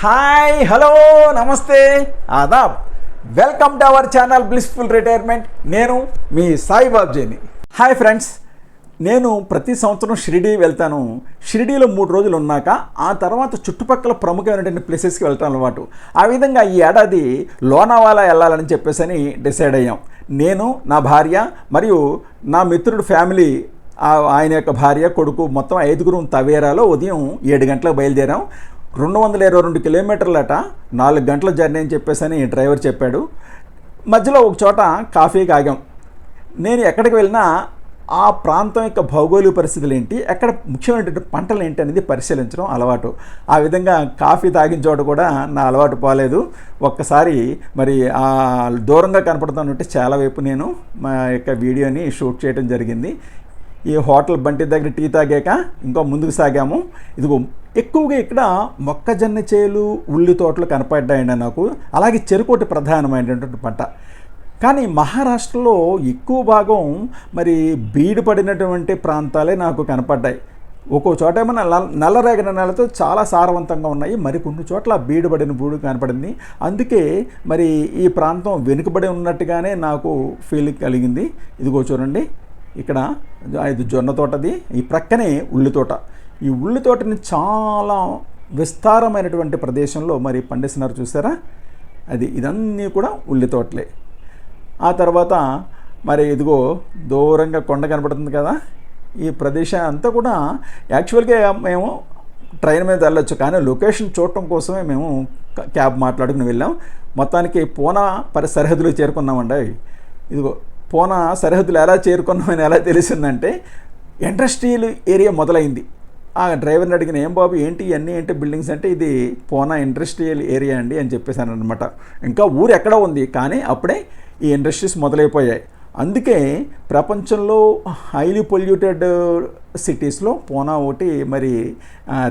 Hi hello నమస్తే. Aadab welcome to our channel blissful retirement నేను మీ సాయిబాబ్జీని హాయ్ ఫ్రెండ్స్ నేను ప్రతి సంవత్సరం షిరిడీ వెళ్తాను. షిరిడీలో మూడు రోజులు ఉన్నాక ఆ తర్వాత చుట్టుపక్కల ప్రముఖమైనటువంటి ప్లేసెస్కి వెళ్తాను అన్నమాట. ఆ విధంగా ఈ ఏడాది లోనావాలా వెళ్ళాలని చెప్పేసి అని డిసైడ్ అయ్యాం. నేను నా భార్య మరియు నా మిత్రుడు ఫ్యామిలీ ఆయన యొక్క భార్య కొడుకు మొత్తం ఐదుగురు తవేరాలో ఉదయం ఏడు గంటలకు బయలుదేరాం. రెండు వందల ఇరవై రెండు కిలోమీటర్లట నాలుగు గంటల జర్నీ అని చెప్పేసి అని డ్రైవర్ చెప్పాడు. మధ్యలో ఒక చోట కాఫీకి ఆగాం నేను ఎక్కడికి వెళ్ళినా ఆ ప్రాంతం యొక్క భౌగోళిక పరిస్థితులు ఏంటి ఎక్కడ ముఖ్యమైనటువంటి పంటలు ఏంటి అనేది పరిశీలించడం అలవాటు. ఆ విధంగా కాఫీ తాగిన చోట కూడా నా అలవాటు పోలేదు. ఒక్కసారి మరి ఆ దూరంగా కనపడుతున్నట్టు చాలా వైపు నేను మా యొక్క వీడియోని షూట్ చేయడం జరిగింది. ఈ హోటల్ బంటి దగ్గర టీ తాగాక ఇంకో ముందుకు సాగాము. ఇదిగో ఎక్కువగా ఇక్కడ మొక్కజొన్న చేలు ఉల్లి తోటలు కనపడ్డాయండి నాకు. అలాగే చెరుకోటి ప్రధానమైనటువంటి పంట. కానీ మహారాష్ట్రలో ఎక్కువ భాగం మరి బీడు పడినటువంటి ప్రాంతాలే నాకు కనపడ్డాయి. ఒక్కో చోట ఏమో నల్ల నల్లరేగడి నెలతో చాలా సారవంతంగా ఉన్నాయి. మరి కొన్ని చోట్ల బీడుబడిన బూడు కనపడింది. అందుకే మరి ఈ ప్రాంతం వెనుకబడి ఉన్నట్టుగానే నాకు ఫీలింగ్ కలిగింది. ఇదిగో చూడండి. ఇక్కడ ఇది జొన్న తోటది. ఈ ప్రక్కనే ఉల్లి తోట. ఈ ఉల్లి తోటని చాలా విస్తారమైనటువంటి ప్రదేశంలో మరి పండిస్తున్నారు చూసారా? అది ఇదన్నీ కూడా ఉల్లి తోటలే. ఆ తర్వాత మరి ఇదిగో దూరంగా కొండ కనపడుతుంది కదా. ఈ ప్రదేశం అంతా కూడా యాక్చువల్గా మేము ట్రైన్ మీద వెళ్ళొచ్చు కానీ లొకేషన్ చూడటం కోసమే మేము క- క్యాబ్ మాట్లాడుకుని వెళ్ళాం. మొత్తానికి పూనా పరి సరిహద్దులు చేరుకున్నామండి. ఇదిగో పూనా సరిహద్దులు ఎలా చేరుకున్నామని ఎలా తెలిసిందంటే ఇండస్ట్రియల్ ఏరియా మొదలైంది. ఆ డ్రైవర్ని అడిగిన ఏం బాబు ఏంటి ఇవన్నీ ఏంటి బిల్డింగ్స్ అంటే ఇది పూనా ఇండస్ట్రియల్ ఏరియా అండి అని చెప్పేశాను అనమాట ఇంకా ఊరు ఎక్కడ ఉంది కానీ అప్పుడే ఈ ఇండస్ట్రీస్ మొదలైపోయాయి. అందుకే ప్రపంచంలో హైలీ పొల్యూటెడ్ సిటీస్లో పూనా ఒకటి మరి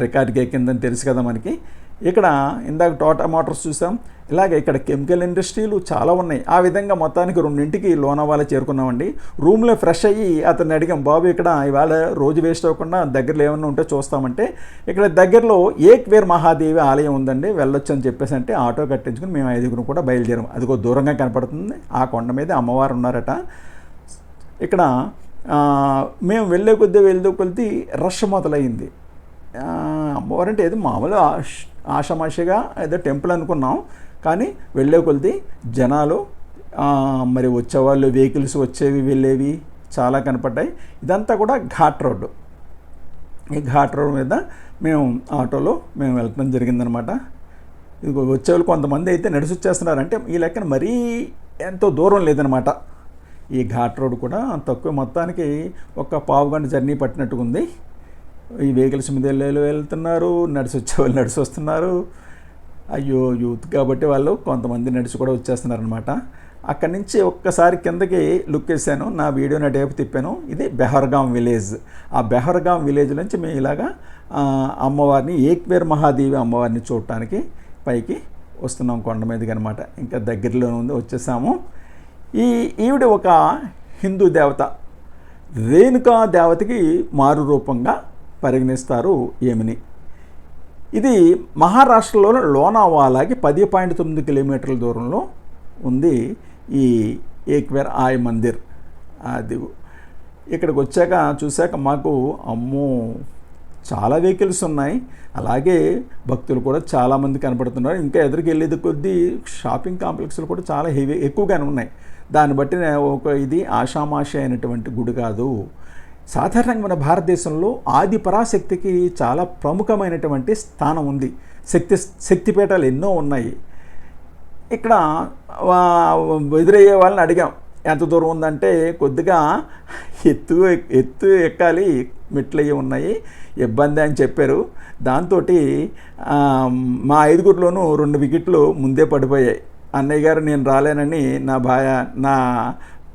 రికార్డ్కి ఎక్కిందని తెలుసు కదా మనకి. ఇక్కడ ఇందాక టోటా మోటార్స్ చూసాం. ఇలాగే ఇక్కడ కెమికల్ ఇండస్ట్రీలు చాలా ఉన్నాయి. ఆ విధంగా మొత్తానికి రెండింటికి లోనవాల చేరుకున్నామండి. రూమ్లో ఫ్రెష్ అయ్యి అతన్ని అడిగాం బాబు ఇక్కడ ఇవాళ రోజు వేస్ట్ అవ్వకుండా దగ్గరలో ఏమన్నా ఉంటే చూస్తామంటే ఇక్కడ దగ్గరలో ఏక్వేర్ మహాదేవి ఆలయం ఉందండి వెళ్ళొచ్చు అని చెప్పేసి అంటే ఆటో కట్టించుకుని మేము ఐదుగురు కూడా బయలుదేరాం. అదిగో దూరంగా కనపడుతుంది. ఆ కొండ మీద అమ్మవారు ఉన్నారట. ఇక్కడ మేము వెళ్ళే కొద్దీ వెళ్ళే కొద్దీ రష్ మొదలైంది. అమ్మవారు అమ్మవారంటే ఏదో మామూలు ఆషమాషిగా ఏదో టెంపుల్ అనుకున్నాం. కానీ వెళ్ళే కొలిది జనాలు మరి వచ్చేవాళ్ళు వెహికల్స్ వచ్చేవి వెళ్ళేవి చాలా కనపడ్డాయి. ఇదంతా కూడా ఘాట్ రోడ్డు. ఈ ఘాట్ రోడ్ మీద మేము ఆటోలో మేము వెళ్ళటం జరిగిందనమాట. ఇది వచ్చేవాళ్ళు కొంతమంది అయితే నడిచి వచ్చేస్తున్నారంటే ఈ లెక్కన మరీ ఎంతో దూరం లేదనమాట. ఈ ఘాట్ రోడ్ కూడా తక్కువ. మొత్తానికి ఒక పావు గంట జర్నీ పట్టినట్టుగా ఉంది ఈ వెహికల్స్ మీద వెళ్ళే వెళ్తున్నారు నడిచి వచ్చేవాళ్ళు నడిచి వస్తున్నారు అయ్యో యూత్ కాబట్టి వాళ్ళు కొంతమంది నడిచి కూడా వచ్చేస్తున్నారనమాట అక్కడి నుంచి ఒక్కసారి కిందకి లుక్ వేసాను నా వీడియో నా టైపు తిప్పాను. ఇది బెహర్గాం విలేజ్. ఆ బెహర్గాం విలేజ్ నుంచి మేము ఇలాగా అమ్మవారిని ఏక్వేర్ మహాదేవి అమ్మవారిని చూడటానికి పైకి వస్తున్నాం కొండ మీదకి అనమాట ఇంకా దగ్గరలో ఉంది వచ్చేసాము. ఈ ఈవిడ ఒక హిందూ దేవత. రేణుకా దేవతకి మారు రూపంగా పరిగణిస్తారు ఏమిని? ఇది మహారాష్ట్రలోని లోనావాలాకి పది పాయింట్ తొమ్మిది కిలోమీటర్ల దూరంలో ఉంది ఈ ఏక్వేర్ ఆయ్ మందిర్. అది ఇక్కడికి వచ్చాక చూశాక మాకు అమ్మో చాలా వెహికల్స్ ఉన్నాయి. అలాగే భక్తులు కూడా చాలామంది కనపడుతున్నారు. ఇంకా ఎదురుకి వెళ్ళేది కొద్దీ షాపింగ్ కాంప్లెక్స్లు కూడా చాలా హెవీ ఎక్కువగానే ఉన్నాయి. దాన్ని బట్టి ఒక ఇది ఆషామాషి అయినటువంటి గుడి కాదు. సాధారణంగా మన భారతదేశంలో ఆది పరాశక్తికి చాలా ప్రముఖమైనటువంటి స్థానం ఉంది. శక్తి శక్తిపీఠాలు ఎన్నో ఉన్నాయి. ఇక్కడ ఎదురయ్యే వాళ్ళని అడిగాం. ఎంత దూరం ఉందంటే కొద్దిగా ఎత్తు ఎత్తు ఎక్కాలి మెట్లయ్యి ఉన్నాయి ఇబ్బంది అని చెప్పారు. దాంతో మా ఐదుగురిలోనూ రెండు వికెట్లు ముందే పడిపోయాయి. అన్నయ్య గారు నేను రాలేనని నా భాయ నా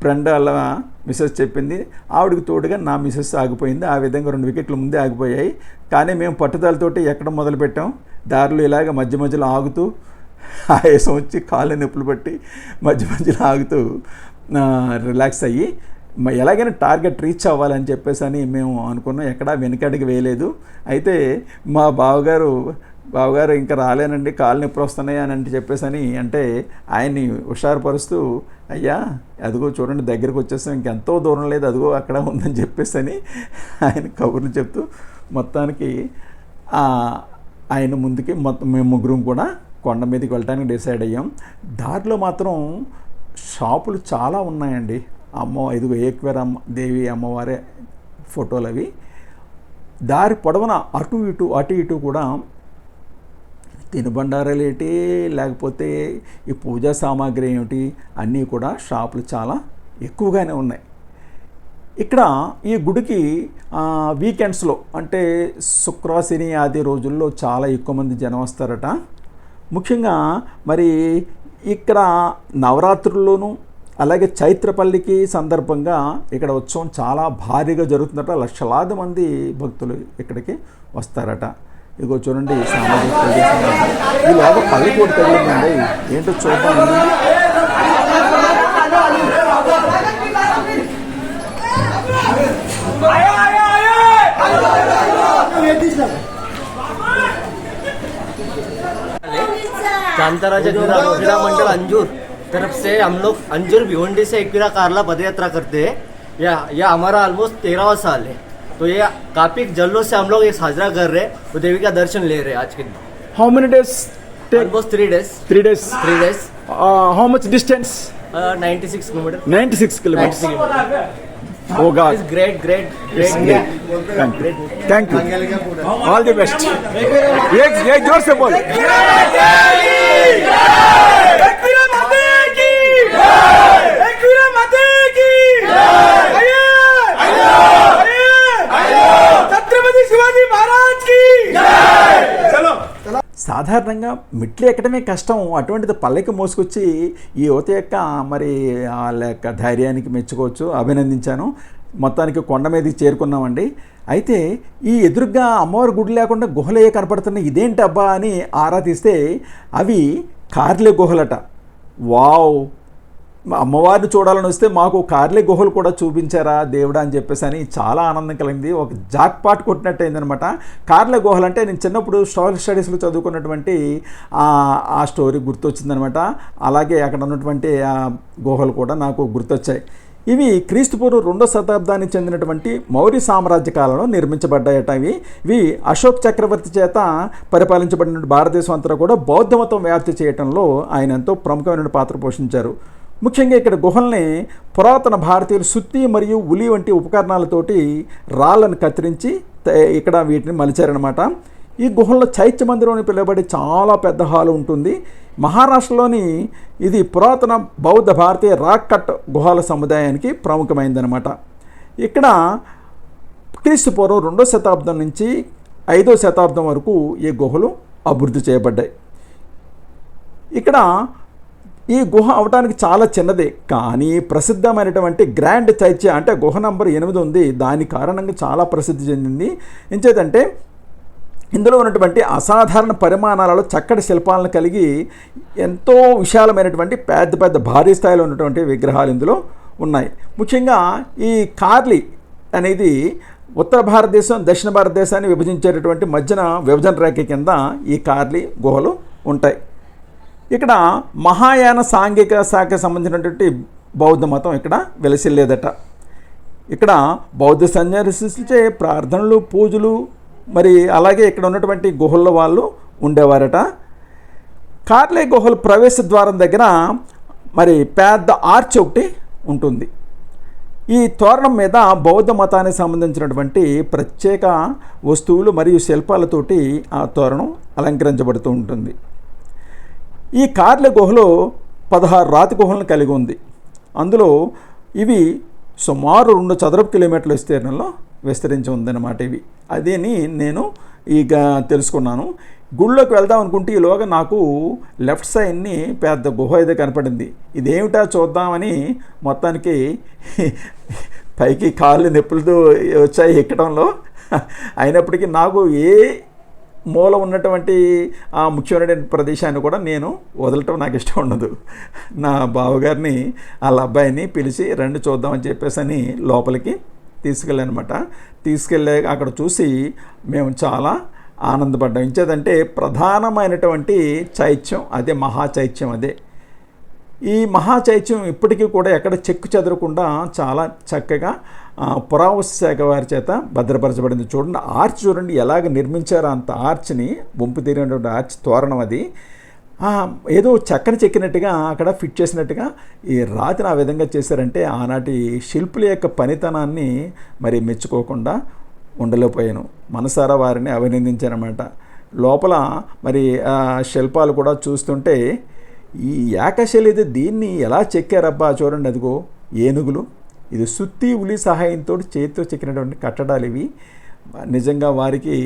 ఫ్రెండ్ వాళ్ళ మిస్సెస్ చెప్పింది. ఆవిడకి తోడుగా నా మిస్సెస్ ఆగిపోయింది. ఆ విధంగా రెండు వికెట్లు ముందే ఆగిపోయాయి. కానీ మేము పట్టుదలతోటి ఎక్కడ మొదలుపెట్టాం దారిలో ఇలాగ మధ్య మధ్యలో ఆగుతూ ఆయాసం వచ్చి కాళ్ళు నొప్పులు పట్టి మధ్య మధ్యలో ఆగుతూ రిలాక్స్ అయ్యి ఎలాగైనా టార్గెట్ రీచ్ అవ్వాలని చెప్పేసి అని మేము అనుకున్నాం. ఎక్కడా వెనుకడికి వేయలేదు. అయితే మా బావగారు బావగారు ఇంకా రాలేనండి కాళ్ళు నొప్పి వస్తున్నాయి అని అంటే చెప్పేసి అని అంటే ఆయన్ని హుషారుపరుస్తూ అయ్యా అదిగో చూడండి దగ్గరికి వచ్చేస్తాం ఇంకెంతో దూరం లేదు అదిగో అక్కడ ఉందని చెప్పేసి అని ఆయన కబుర్లు చెప్తూ మొత్తానికి ఆయన ముందుకి మొత్తం మేము ముగ్గురం కూడా కొండ మీదకి వెళ్ళడానికి డిసైడ్ అయ్యాం. దారిలో మాత్రం షాపులు చాలా ఉన్నాయండి. అమ్మ ఇదిగో ఏక్వేరమ్మ దేవి అమ్మవారే ఫోటోలు అవి దారి పొడవున అటు ఇటు అటు ఇటు కూడా తినుబండారాలు ఏంటి లేకపోతే ఈ పూజా సామాగ్రి ఏమిటి? అన్నీ కూడా షాపులు చాలా ఎక్కువగానే ఉన్నాయి. ఇక్కడ ఈ గుడికి వీకెండ్స్లో అంటే శుక్ర శని ఆది రోజుల్లో చాలా ఎక్కువ మంది జనం వస్తారట. ముఖ్యంగా మరి ఇక్కడ నవరాత్రుల్లోనూ అలాగే చైత్రపల్లికి సందర్భంగా ఇక్కడ ఉత్సవం చాలా భారీగా జరుగుతుందట. లక్షలాది మంది భక్తులు ఇక్కడికి వస్తారట. ఇగో చూడండి సామాజిక ప్రదేశం ఈ లోపల పల్లి కూడా తగిలిందండి ఏంటో చూద్దాం कांतारा जगीरा रोहिरा मंडल अंजूर तरफ से हम लोग अंजूर भिवंडी से एकवीरा कारला पद यात्रा करते हैं यह यह हमारा ऑलमोस्ट तेरहवा साल है तो ये काफ़ी जल्दों से हम लोग ये साझा कर रहे हैं। तो देवी का दर्शन ले रहे हैं आज के दिन। How many days almost three days three days three days how much distance ninety six kilometre ninety six kilometre Oh God. It's great, great, great. great. Thank you. Thank you. All the best. Yes, yes, ज़ोर से बोल. సాధారణంగా మెట్లు ఎక్కడమే కష్టం. అటువంటిది పల్లెకి మోసుకొచ్చి ఈ యువత యొక్క మరి వాళ్ళ యొక్క ధైర్యానికి మెచ్చుకోవచ్చు. అభినందించాను. మొత్తానికి కొండ మీదకి చేరుకున్నామండి. అయితే ఈ ఎదురుగా అమ్మవారి గుడి లేకుండా గుహలే కనపడుతున్నాయి. ఇదేంటి అబ్బా అని ఆరా తీస్తే అవి కార్లే గుహలట. వావ్! అమ్మవారిని చూడాలని వస్తే మాకు కార్లే గుహలు కూడా చూపించారా దేవుడా అని చెప్పేసి అని చాలా ఆనందం కలిగింది. ఒక జాక్ పాట్ కొట్టినట్టు అయిందనమాట కార్లే గుహలు అంటే నేను చిన్నప్పుడు సోషల్ స్టడీస్లో చదువుకున్నటువంటి ఆ స్టోరీ గుర్తొచ్చిందనమాట అలాగే అక్కడ ఉన్నటువంటి ఆ గుహలు కూడా నాకు గుర్తొచ్చాయి. ఇవి క్రీస్తుపూర్వం రెండో శతాబ్దానికి చెందినటువంటి మౌర్య సామ్రాజ్య కాలంలో నిర్మించబడ్డాయట ఇవి. ఇవి అశోక్ చక్రవర్తి చేత పరిపాలించబడిన భారతదేశం అంతా కూడా బౌద్ధ మతం వ్యాప్తి చేయడంలో ఆయన ఎంతో ప్రముఖమైన పాత్ర పోషించారు. ముఖ్యంగా ఇక్కడ గుహల్ని పురాతన భారతీయులు సుత్తి మరియు ఉలి వంటి ఉపకరణాలతోటి రాళ్ళను కత్తిరించి ఇక్కడ వీటిని మలిచారనమాట ఈ గుహల్లో చైత్య మందిరం అని పిలువబడే చాలా పెద్ద హాల్ ఉంటుంది. మహారాష్ట్రలోని ఇది పురాతన బౌద్ధ భారతీయ రాక్ కట్ గుహాల సముదాయానికి ప్రముఖమైందనమాట ఇక్కడ క్రీస్తు పూర్వం రెండో శతాబ్దం నుంచి ఐదో శతాబ్దం వరకు ఈ గుహలు అభివృద్ధి చేయబడ్డాయి. ఇక్కడ ఈ గుహ అవటానికి చాలా చిన్నదే. కానీ ప్రసిద్ధమైనటువంటి గ్రాండ్ చైత్య అంటే గుహ నంబర్ ఎనిమిది ఉంది. దాని కారణంగా చాలా ప్రసిద్ధి చెందింది. ఎంచేతంటే ఇందులో ఉన్నటువంటి అసాధారణ పరిమాణాలలో చక్కటి శిల్పాలను కలిగి ఎంతో విశాలమైనటువంటి పెద్ద పెద్ద భారీ స్థాయిలో ఉన్నటువంటి విగ్రహాలు ఇందులో ఉన్నాయి. ముఖ్యంగా ఈ కార్లీ అనేది ఉత్తర భారతదేశం దక్షిణ భారతదేశాన్ని విభజించేటటువంటి మధ్యన విభజన రేఖ కింద ఈ కార్లీ గుహలు ఉంటాయి. ఇక్కడ మహాయాన సాంఘిక శాఖకు సంబంధించినటువంటి బౌద్ధ మతం ఇక్కడ వెలసిల్లేదట. ఇక్కడ బౌద్ధ సన్యాసిచే ప్రార్థనలు పూజలు మరి అలాగే ఇక్కడ ఉన్నటువంటి గుహల్లో వాళ్ళు ఉండేవారట. కార్లే గుహల ప్రవేశ ద్వారం దగ్గర మరి పెద్ద ఆర్చ్ ఒకటి ఉంటుంది. ఈ తోరణం మీద బౌద్ధ మతానికి సంబంధించినటువంటి ప్రత్యేక వస్తువులు మరియు శిల్పాలతోటి ఆ తోరణం అలంకరించబడుతూ ఉంటుంది. ఈ కార్ల గుహలో పదహారు రాతి గుహలను కలిగి ఉంది. అందులో ఇవి సుమారు రెండు చదరపు కిలోమీటర్ల విస్తీర్ణంలో విస్తరించి ఉందన్నమాట ఇవి. అదేని నేను ఇక తెలుసుకున్నాను. గుళ్ళోకి వెళ్దాం అనుకుంటే ఈలోగా నాకు లెఫ్ట్ సైడ్ని పెద్ద గుహ అయితే కనపడింది. ఇదేమిటా చూద్దామని మొత్తానికి పైకి కాళ్ళు నొప్పులతో వచ్చాయి ఎక్కడంలో. అయినప్పటికీ నాకు ఏ మూల ఉన్నటువంటి ఆ ముఖ్యమైన ప్రదేశాన్ని కూడా నేను వదలటం నాకు ఇష్టం ఉండదు. నా బావగారిని వాళ్ళ అబ్బాయిని పిలిచి రండి చూద్దామని చెప్పేసి అని లోపలికి తీసుకెళ్ళానమాట. తీసుకెళ్ళే అక్కడ చూసి మేము చాలా ఆనందపడ్డాం. ఇంచేదంటే ప్రధానమైనటువంటి చైత్యం అదే మహాచైత్యం అదే. ఈ మహాచైత్యం ఇప్పటికీ కూడా ఎక్కడ చెక్కు చెదరకుండా చాలా చక్కగా పురావస్తు శాఖ వారి చేత భద్రపరచబడింది. చూడండి ఆర్చ్ చూడండి ఎలాగ నిర్మించారో అంత ఆర్చ్ని వంపు తీరినటువంటి ఆర్చ్ తోరణం అది. ఏదో చక్కని చెక్కినట్టుగా అక్కడ ఫిట్ చేసినట్టుగా ఈ రాతిని ఆ విధంగా చేశారంటే ఆనాటి శిల్పుల యొక్క పనితనాన్ని మరి మెచ్చుకోకుండా ఉండలేకపోయాను. మనసారా వారిని అభినందించానమాట. లోపల మరి ఆ శిల్పాలు కూడా చూస్తుంటే ఈ ఏకశలిది దీన్ని ఎలా చెక్కారబ్బా చూడండి అదిగో ఏనుగులు. ఇది సుత్తి ఉలి సహాయంతో చేతితో చెక్కినటువంటి కట్టడాలు ఇవి. నిజంగా వారికి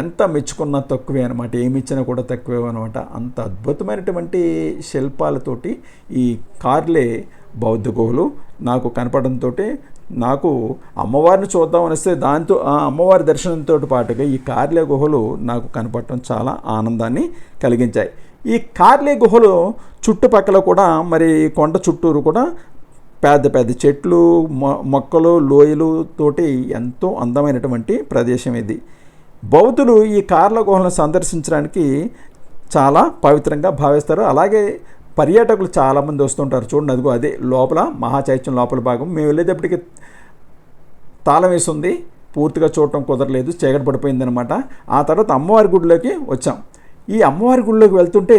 ఎంత మెచ్చుకున్నా తక్కువే అనమాట ఏమి ఇచ్చినా కూడా తక్కువే అనమాట అంత అద్భుతమైనటువంటి శిల్పాలతోటి ఈ కార్లే బౌద్ధ గుహలు. నాకు కనపడంతో నాకు అమ్మవారిని చూద్దాం అనిస్తే దాంతో ఆ అమ్మవారి దర్శనంతో పాటుగా ఈ కార్లే గుహలు నాకు కనపడటం చాలా ఆనందాన్ని కలిగించాయి. ఈ కార్లే గుహలు చుట్టుపక్కల కూడా మరి కొండ చుట్టూరు కూడా పెద్ద పెద్ద చెట్లు మొ- మొక్కలు లోయలు తోటి ఎంతో అందమైనటువంటి ప్రదేశం ఇది. బౌద్ధులు ఈ కార్ల గుహలను సందర్శించడానికి చాలా పవిత్రంగా భావిస్తారు. అలాగే పర్యాటకులు చాలామంది వస్తుంటారు. చూడండి అదిగో అదే లోపల మహాచైత్యం లోపల భాగం. మేము వెళ్ళేటప్పటికి తాళం వేసి ఉంది. పూర్తిగా చూడటం కుదరలేదు. చీకటి పడిపోయిందనమాట ఆ తర్వాత అమ్మవారి గుడిలోకి వచ్చాం. ఈ అమ్మవారి గుడిలోకి వెళ్తుంటే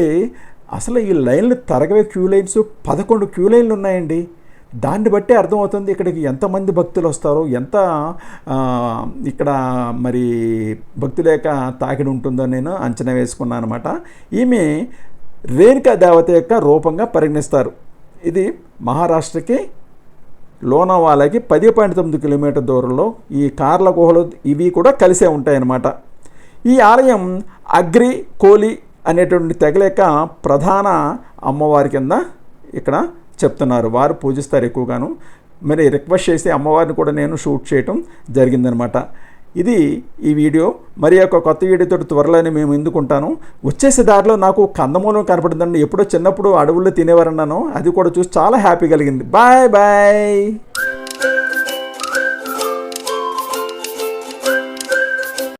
అసలు ఈ లైన్లు తరగవే క్యూ లైన్స్ పదకొండు క్యూ లైన్లు ఉన్నాయండి. దాన్ని బట్టి అర్థమవుతుంది ఇక్కడికి ఎంతమంది భక్తులు వస్తారో ఎంత ఇక్కడ మరి భక్తుల యొక్క తాకిడి ఉంటుందో నేను అంచనా వేసుకున్నాను అనమాట ఈమె రేణుకా దేవత యొక్క రూపంగా పరిగణిస్తారు. ఇది మహారాష్ట్రకి లోనావాలాకి పది పాయింట్ తొమ్మిది కిలోమీటర్ దూరంలో ఈ కార్ల గుహలు ఇవి కూడా కలిసే ఉంటాయన్నమాట. ఈ ఆలయం అగ్రి కోలి అనేటువంటి తెగల యొక్క ప్రధాన అమ్మవారి కింద ఇక్కడ చెప్తున్నారు. వారు పూజిస్తారు ఎక్కువగాను. మరి రిక్వెస్ట్ చేసి అమ్మవారిని కూడా నేను షూట్ చేయటం జరిగిందనమాట. ఇది ఈ వీడియో. మరి యొక్క కొత్త వీడియోతో త్వరలోనే మేము ఎందుకుంటాను వచ్చేసే దారిలో నాకు కందమూలం కనపడిందండి ఎప్పుడో చిన్నప్పుడు అడవుల్లో తినేవారన్నాను. అది కూడా చూసి చాలా హ్యాపీ కలిగింది. Bye bye.